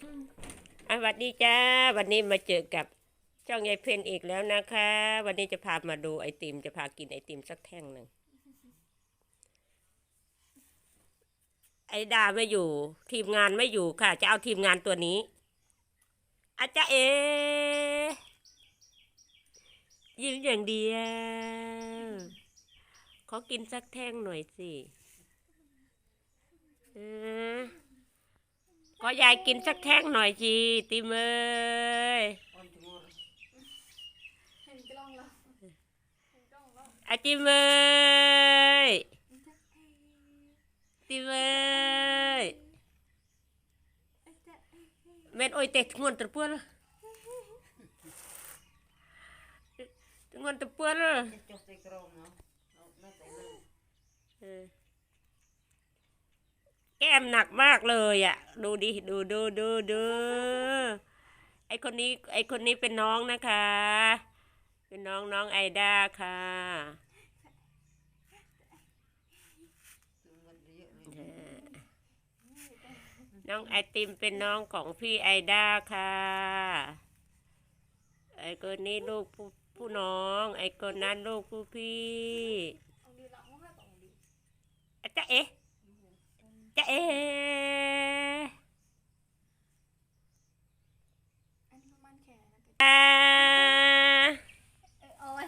สวัสดีจ้า วันนี้มาเจอกับช่องยายเพนอีกแล้วนะคะ วันนี้จะพามาดูไอติม จะพากินไอติมสักแท่งหนึ่ง ไอดาไม่อยู่ ทีมงานไม่อยู่ค่ะ จะเอาทีมงานตัวนี้อาจารย์เอ ยิ้มอย่างเดียวขอกินสักแท่งหน่อยสิ เออ ขอยายกินสักแท่งหน่อยสิติมเอ้ย เห็นกล้องแล้วเห็นกล้องแล้ว อาจิมเอ้ยติมเอ้ยเม็ดโอ้ยเตะงวนตะเปื้อนงวนตะเปื้อน มหนักมากเลยอะ่ะ ดูดิดูดูดูดูไอคนนี้ไอคนนี้เป็นน้องนะคะ เป็นน้องน้องไอดาค่ะน้องไอติมเป็นน้องของพี่ไอดาค่ะไอคนนี้ลูกผู้ผู้น้อง ไอคนนั้นลูกผู้พี่อาจาะเอ๊ะ จะเอ๊ะอันนี้มันแขนนะอ่าเออเอาไว้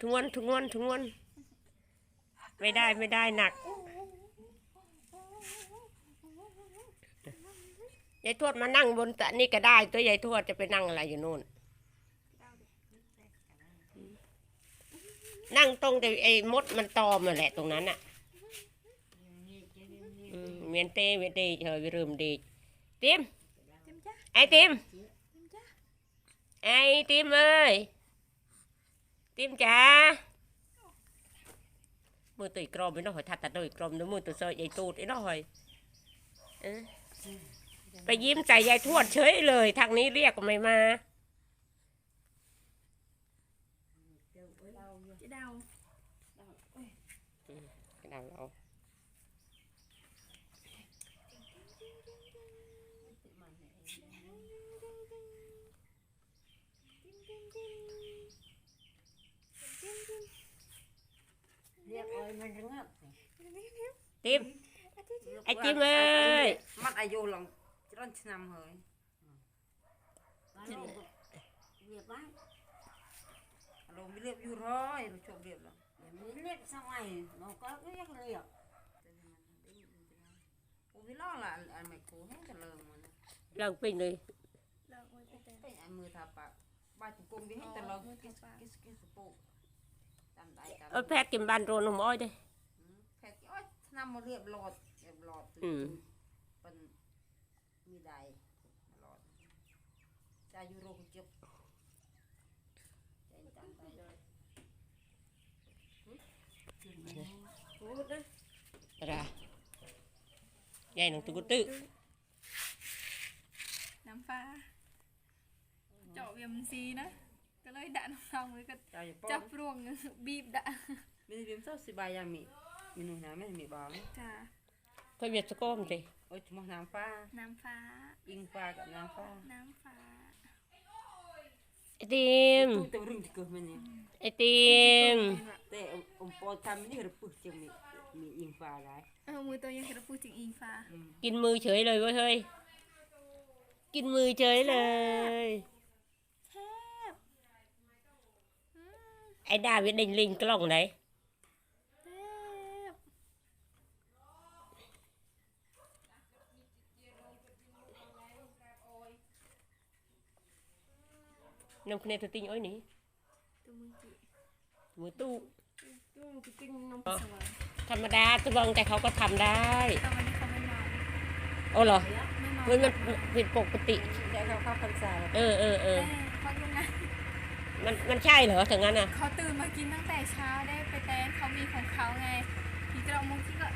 ทงวนทงวนทงวนไม่ได้ไม่ได้หนักยายทวดมานั่งบนตะนี่ก็ได้ตัวยายทวดจะไปนั่งอะไรอยู่นู่น นั่งตรงแต่ไอ้มดมันตอมมาแหละตรงนั้นอะ มเมียนเต้เวียนเต้เฉยวิรึมดีติมเต็มจ้ะไอ้ติมเต็มจ้ะไอ้ติมเอ้ยติมจ๋ามือตุยกรอมไปหน่อยทัดตัดตุยกรอมด้วยมือตุยเสยใหญ่ตูดไอ้หน่อยเออไปยิ้มใส่ยายทวดเฉยเลยทางนี้เรียกก็ไม่มาเจะดาวดังเอา ទីមអាជីមអើយមាត់អាយុឡើងច្រើនឆ្នាំហើយវាបានឡូវលៀបយូរហើយជប់លៀបឡើងមានលៀបសំអាយមកក៏វាលៀបអូវាឡងឡាអាមេគូហ្នឹងទៅលើមកឡើងពេញនេះឡើងអុយទៅពេញអាមើលថាបាក់បាក់ជង្គង់វាហ្នឹងទៅលើគេគេសពោកតាមដៃតាមអត់ផែតគេបានរੋននំអុយទេ น้ำมาเรียบหลอดเรียบหลอดอืม เป็นมีได้หลอดจะอยู่โรงเจ็บใจตังไปพูดนะ ra dây nóng tự cốt tự น้ำฟ้าจาะเวียมซีนะ ก็เลยด่ะน้องๆเลยก็ จะฟบร่วง บีบด่าไม่เรียมเศร้สิบายยามี มีหนูน้ำไม่มีบอลจ้าก็เวียดสะโก้มสิโอ้ยมองน้ำฟ้า น้ำฟ้า อิงฟ้ากับน้ำฟ้า น้ำฟ้า ไอติมตู้เต็มรุ่งจะเกิดมันเนี่ยไอติมแต่อมปอทำนี่ระพุจังมีมีอิงฟ้าไรเออมือตัวยังระพุจังอิงฟ้า กินมือเฉยเลยเว้ยเฮ้ย กินมือเฉยเลยไอ้ดาวิดเด่นลิงกล้องไหน น้ำคะแนนตัวติงอ้อยนี่ตัวมือจีมือตู้ตู้จริงๆน้องสว่างธรรมดาตะบองแต่เขาก็ทำได้แต่วันนี้เขาไม่มาโอ้เหรอไม่มามันมันผิดปกติតែเขาเข้าพรรษาเออเออเออแต่เขายังไงมันมันใช่เหรอถึงงั้นอะเขาตื่นมากินตั้งแต่เช้าได้ไปเต้นเขามีของเขาไงพี่กระมุกที่ก็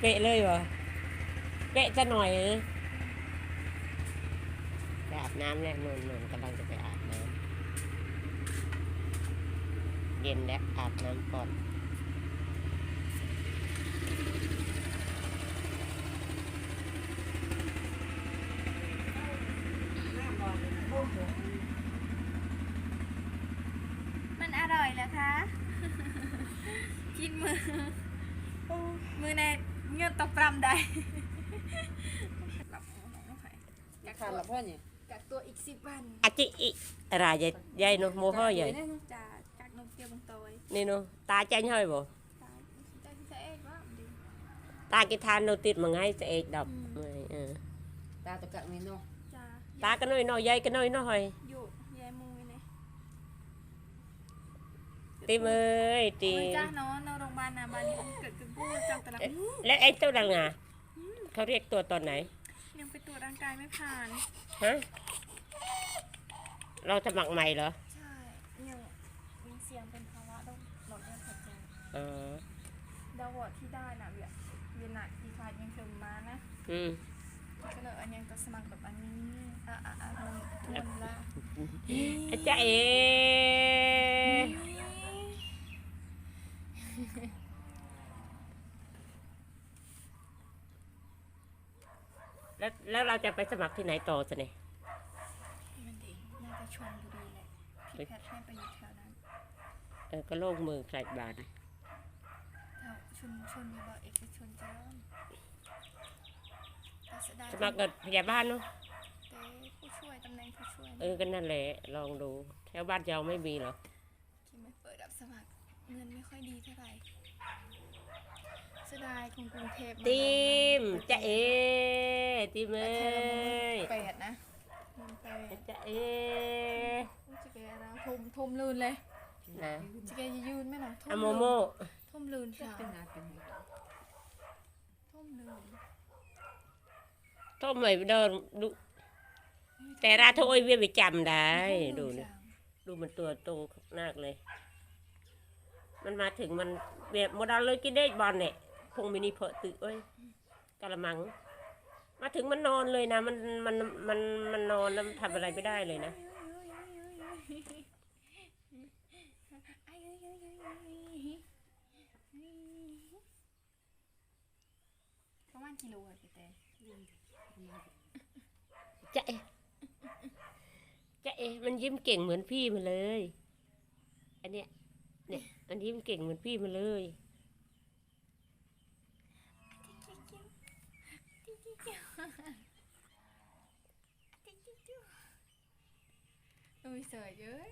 เป๊ะเลยเหรอเป๊ะจะหน่อยเออไปอาบน้ำแล้วนนนนกำลังจะไปอาบ เย็นแล้วอาบน้ำก่อนมันอร่อยเหรอคะ กินมือ มือในเงือตกปรำได้หลับน้องน้องไข่กักตัวหลับพ่อนี่กักตัวอีกสิบวันอาจิอิรายายยายเนอโมห้อยาย จ้ เกลียวบางตัวไว้นี่เนาะตาแจ้งห้อยบ่ตายจะจะเอ็กว่าดีตากิทานโนติดมาไงจะเอกดอกอืมไม่เออตาตะกะมีเนาะจะตาก็น้อยน้อยใหญ่ก็น้อยน้อยอยู่ยายมูยเนี่ยตีมเอ้ยตีโอ้ยจ้าเนาะนอนโรงพยาบาลนะบ้านนี้เกิดกึ่งกู้จังตะลักอู้และไอ้ตัวดังอะเขาเรียกตัวตอนไหนยังไปตรวจร่างกายไม่ผ่านฮะเราสมัครใหม่เหรอ ใช่ยังมีเสียงเป็นภาวะต้องหลอดเลือด หัวใจอ๋อดาวอดที่ได้น่ะเวียเวียนหนักอีกฝ่ายยังเติมมานะอืม ก็เลยอันยังก็สมัครแบบอันนี้อะอะอะมันทวนละอาจารย์เอแล้วแล้วเราจะไปสมัครที่ไหนต่อสิเนี่ยมันดีน่าจะชวนบุรีแหละพี่แพทย์ให้ไปอยู่แถวนั้น เออก็โลกมือใครบานแถวชุนชนมีบอกเอกชนเจริญแต่เสียดายสมัครกับพยาบาลเนาะเต้ผู้ช่วยตำแหน่งผู้ช่วยเออก็นั่นแหละลองดูแถวบ้านเราไม่มีเหรอที่ไม่เปิดรับสมัครเงินไม่ค่อยดีเท่าไหร่เสียดายของกรุงเทพติมจะเอติมเอ้ยแปดนะเงินแปดจะเออุ้ยจะแกนะทมทมลืนเลยนะจะแกจะยืนไหมล่ะทอะมโมลืนโม ทมลืนค่ะเป็นนาเป็นไงทมลืนต้มใหม่เดินดูแต่ราโทยเวียไปจำได้ดูทมลืนี่นดูมันตัวโตมากเลย มันมาถึงมันเบียโมดาเลยกินได้บอลเนี่ยพงมินิเพอตึเอ้ยกะละมัง มาถึงมันนอนเลยนะ มันมันมันมันนอนแล้วมันทำอะไรไม่ได้เลยนะ ประมาณกิโลอะพี่เต้จะเอจะเอมันยิ้มเก่งเหมือนพี่มันเลย อันเนี้ย เนี่ยมันยิ้มเก่งเหมือนพี่มันเลยอุ้ยสวยเยอะ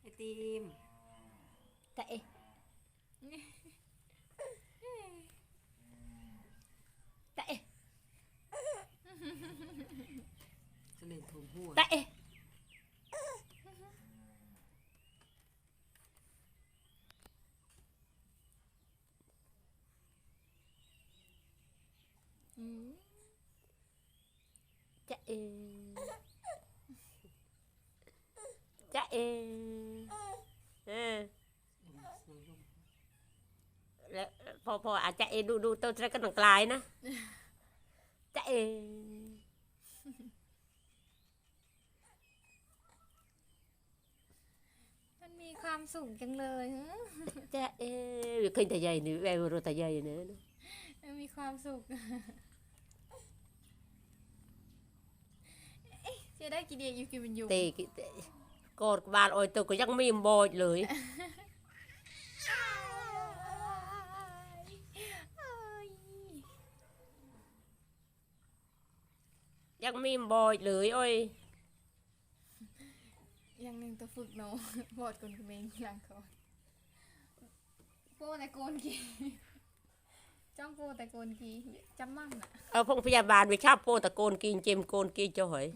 ไอติม จะเอจะเอ จะเล่น ทุ่มหัวจะเออืมจะเอจะเอเออแล้วพอพออาจจะเอดูดูตัวจะกันกลายนะจะเอ มันมี ความสุขจังเลยฮะจะเอเคยแต่ใหญ่นี่แววโรแต่ใหญ่เนอะมันมีความสุขเอ๊ะจะได้กี่เดียอยู่กี่เป็นอยู่เตะกิเตะกอดบาลโอยตัวก็ยังมีบอยเลยยังมีบอยเลยโอ้ย อย่างหนึ่งตัวฝึกเนาะบอดกลนกระเมงหลังก่อนโป้แต่โกนกีจ้องโป้แต่โกนกีจำมั่งน่ะเอาพงพยาบาลไปชอบโปตะโกนกินเจมโกนกินจ่อย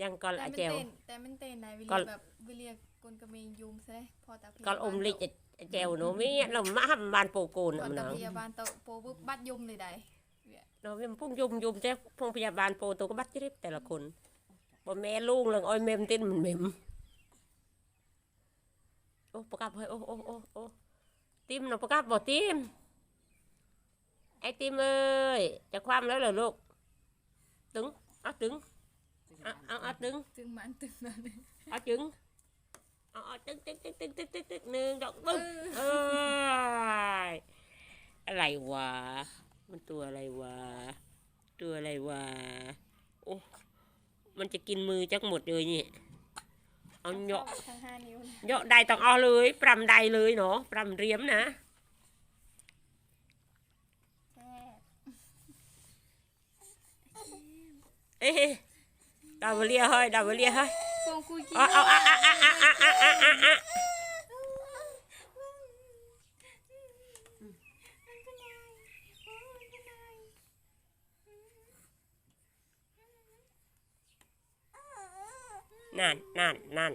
ยังกอลแต่อามันเจล เต้นแต่มันเต้นไหนวิก็เลียแบบวิเลียกลนกระเมงยุมซะเลยพอตาพยาบาลกอลอมลิกอาเจลหนูมีเรามาทำบานโปโกนพอมันตาเนาะพยาบาลโตโปปุ๊บบัดยุมเลยได้ เราเป็นพุ่งยุมยุมเจ้พงพยาบาลโปตัวก็บัดจริบแต่ละคน บ่แม่ลุงเลยอ้อยเมมเต้นมันเมมโอ้ประกับเฮ้ยโอ้โอ้โอ้โอ้ติมเนาะประกับบ่ติมไอติมเอ้ยจะคว่ำแล้วเหรอลูกตึงเอาตึงเอาเอาเอาตึงตึงมันตึงนั่นเอาจึงเอาเอาตึงตึงตึงตึงตึงตึงตึงหนึ่งดอกตึงเอออะไรวะมันตัวอะไรวะตัวอะไรวะโอ้ มันจะกินมือจักหมดเลยนี่เอาเหยาะทั้งห้านิ้วเลยเหยาะใดต้องเอาเลยปรำใดเลยเนาะปรำเรียมนะแซ่บเอ้ยดาวเลียเฮ้ยดาวเลียเฮ้ย พวงคุยกิน เอาเอาเอาเอาเอาเอาเอาเอาเอาเอา นั่นนั่นนั่น